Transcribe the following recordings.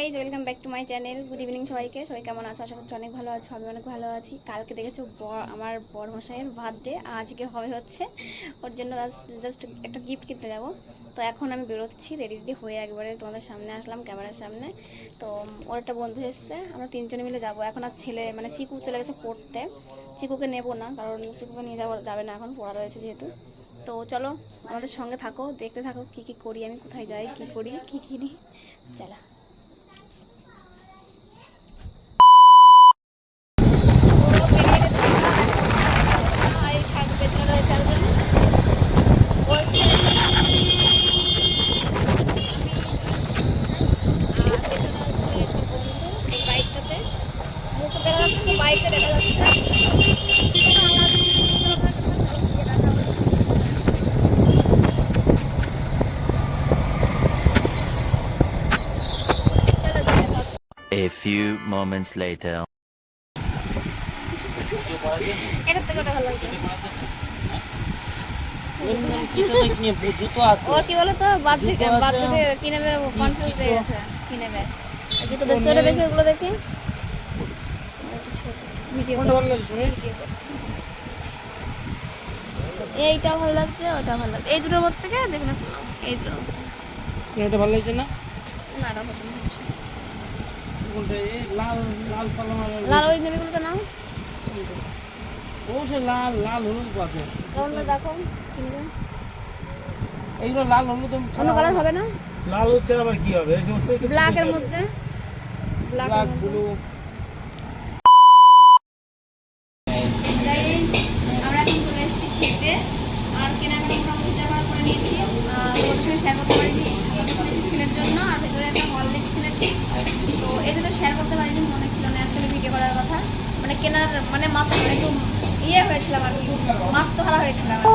Guys welcome back to my channel good evening সবাইকে। সবাই কেমন আছো? আশা করছি অনেক ভালো আছো। আমি অনেক ভালো আছি। কালকে দেখেছ বর আমার বর মশাইয়ের বার্থডে আজকে হবে হচ্ছে ওর জন্য জাস্ট একটা গিফট কিনতে যাব। তো এখন আমি বেরোচ্ছি রেডি রেডি হয়ে একবারে তোমাদের সামনে আসলাম ক্যামেরার সামনে। তো ওর একটা বন্ধু এসছে, আমরা তিনজনে মিলে যাব। এখন আর ছেলে মানে চিকু চলে গেছে পড়তে। চিকুকে নেব না, কারণ চিকুকে নিয়ে যাওয়া যাবে না এখন, পড়া রয়েছে যেহেতু। তো চলো, আমাদের সঙ্গে থাকো, দেখতে থাকো কি কি করি, আমি কোথায় যাই, কি করি, কি কিনি। চলো আর এই শাড়ির পেছনে রয়েছে একজন বলছে আর পেছনে হচ্ছে রয়েছে বন্ধু এই বাইকটাতে মুখটা দেখা যাচ্ছে কিন্তু বাইকটা দেখা যাচ্ছে। A few moments later. থেকে ভালো ওর কি বলো তো বার্থডে জুতো আছে। বার্থডে কি নেবে কনফিউজ হয়ে গেছে কি নেবে আর জুতো দেখছ ওটা দেখি ওগুলো দেখি ভিডিও সুমিত এইটা ভালো লাগছে ওটা ভালো লাগছে। এই দুটোর মধ্যে থেকে নাও। এই দুটোর মধ্যে। এটা ভালো লাগছে না? না এটা পছন্দ হচ্ছে না। কোনটা এই লাল লাল লাল ওই নাও। ও লাল লাল হলুদ পাবে। দেখো এইগুলো লাল হলুদ অন্য কালার হবে না? লাল হচ্ছে আবার কি হবে? এই সমস্ত ব্ল্যাকের মধ্যে। ব্ল্যাক ব্লু Guys, আমরা এখন চলে এসেছি খেতে আর কেনাকাটা মোটামুটি জামা করে নিয়েছি আহ, ওর সঙ্গে শেয়ার করতে পারিনি ছাতাটা কিনেছি ছেলের জন্য আর ভেতরে একটা হরলিক্স কিনেছি তো এই দুটো শেয়ার করতে পারিনি মনে ছিল না অ্যাকচুয়ালি ভিডিও করার কথা মানে কেনার মানে মাত্র একটু ইয়ে হয়েছিলাম আর মাত্র হারা হয়েছিলাম আর কি।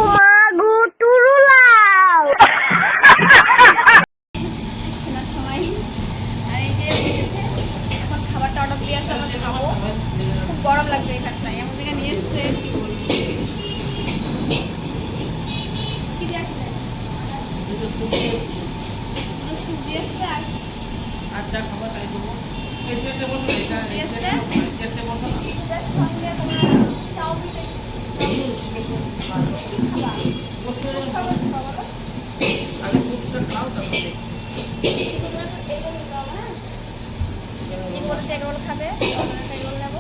কেনার সময়। আর এই যে এখন খাবারটা অর্ডার দিয়ে আসলে আমরা খাব। খুব গরম লাগছে এই কাজটা এমন জায়গায় নিয়ে এসছে। কি দিয়ে আসছে স্যুপ দিয়ে এসছে আর? আর যা খাবার তাই দেবো। এই সেটে বসো এটা সেটে বসো না এটার খাব একটা নেব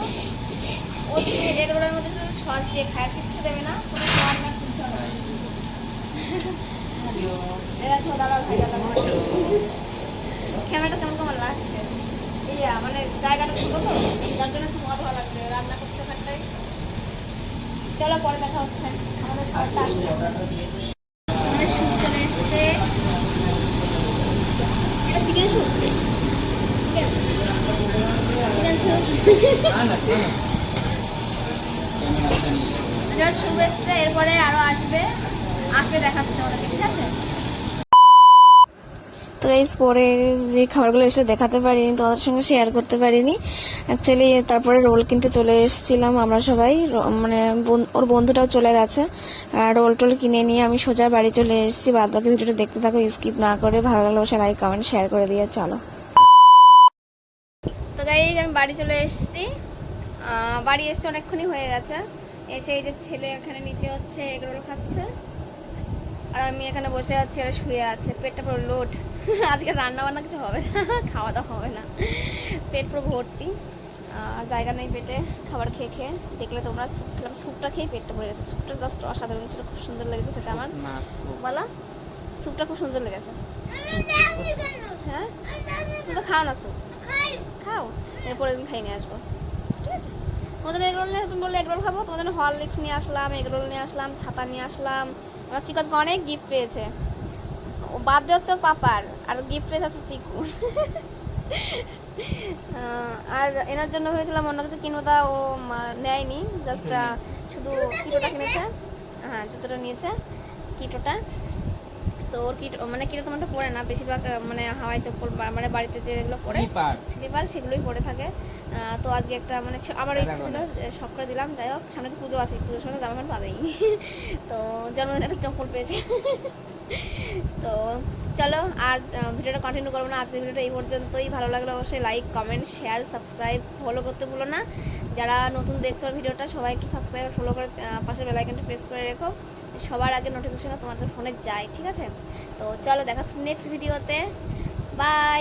ও শুধু এগরোলের মধ্যে শুধু সস দিয়ে খায় কিচ্ছু দেবে না কোনো খাওয়ার না কিচ্ছু এরা তো দাদা ভাই দাদা ক্যামেরাটা কেমন কেমন লাগছে? ইয়া মানে জায়গাটা ছোটো তো? যার জন্য খুব মজা লাগছে। রান্না করছে ওখানটাই চলো পরে দেখা হচ্ছে। আমাদের খাবারটা আসবে আমাদের স্যুপ চলে এসছে। এটা chicken soup chicken chicken soup এসছে এরপরে আরও আসবে। আসবে দেখাচ্ছে তোমাদেরকে ঠিক আছে? তো এই পরে যে খাবারগুলো এসে দেখাতে পারিনি, তোমাদের সঙ্গে শেয়ার করতে পারিনি। অ্যাকচুয়ালি তারপরে রোল কিনতে চলে এসেছিলাম আমরা সবাই। মানে ওর বন্ধুটাও চলে গেছে। আর রোল টোল কিনে নিয়ে আমি সোজা বাড়ি চলে এসেছি। বাদ বাকি ভিডিওটা দেখতে থাকো স্কিপ না করে। ভালো লাগলে অবশ্যই লাইক কমেন্ট শেয়ার করে দিয়ে চলো। তো গাইজ আমি বাড়ি চলে এসেছি। বাড়ি এসছে অনেকক্ষণই হয়ে গেছে। এসে এই যে ছেলে এখানে নিচে হচ্ছে এগরোল খাচ্ছে। আর আমি এখানে বসে আছি আর শুয়ে আছে। পেটটা পুরো লোড। আজকে রান্না বান্না কিছু হবে না। খাওয়া দাওয়া হবে না। পেট পুরো ভর্তি। জায়গা নেই পেটে। খাবার খেয়ে খেয়ে। দেখলে তোমরা স্যুপ খেলাম স্যুপটা খেয়ে পেটটা ভরে গেছে। স্যুপটা জাস্ট অসাধারণ ছিল। খুব সুন্দর লেগেছে খেতে আমার। বলা। স্যুপটা খুব সুন্দর লেগেছে। হ্যাঁ? তুমি তো খাও না স্যুপ। খাও। এরপরে একদিন খাই নিয়ে আসব। ঠিক আছে? তোমাদের এগরোল নিয়ে তুমি বললে এগরোল খাব। তোমাদের হরলিক্স নিয়ে আসলাম এগরোল নিয়ে আসলাম ছাতা নিয়ে আসলাম আমার চিকু আজকে অনেক গিফট পেয়েছে। ও দিয়ে হচ্ছে ওর পাপার আর গিফট পেয়েছে হচ্ছে চিকু। আর এনার জন্য ভেবেছিলাম অন্য কিছু কিনবো তা ও নেয়নি জাস্ট শুধু কিটোটা কিনেছে। হ্যাঁ জুতোটা নিয়েছে কিটোটা। তো ওর কি মানে কীরকম একটা পরে না বেশিরভাগ মানে হাওয়াই চপ্পল মানে বাড়িতে যেগুলো পরে স্লিপার। সেগুলোই পরে থাকে। তো আজকে একটা মানে আমার ইচ্ছে ছিল শখ করে দিলাম যাই হোক সামনে তো পুজো আছে পুজোর সঙ্গে জামা প্যান্ট পাবেই। তো জন্মদিন একটা চপ্পল পেয়েছে। তো চলো আর ভিডিওটা কন্টিনিউ করব না আজকের ভিডিওটা এই পর্যন্তই। ভালো লাগলে অবশ্যই like comment share subscribe follow করতে ভুলো না। যারা নতুন দেখছ ভিডিওটা সবাই একটু সাবস্ক্রাইব ফলো করে পাশে বেলাইকনটা প্রেস করে রেখো। সবার আগে নোটিফিকেশনটা তোমাদের ফোনে যায় ঠিক আছে? তো চলো দেখাচ্ছি নেক্সট ভিডিওতে বাই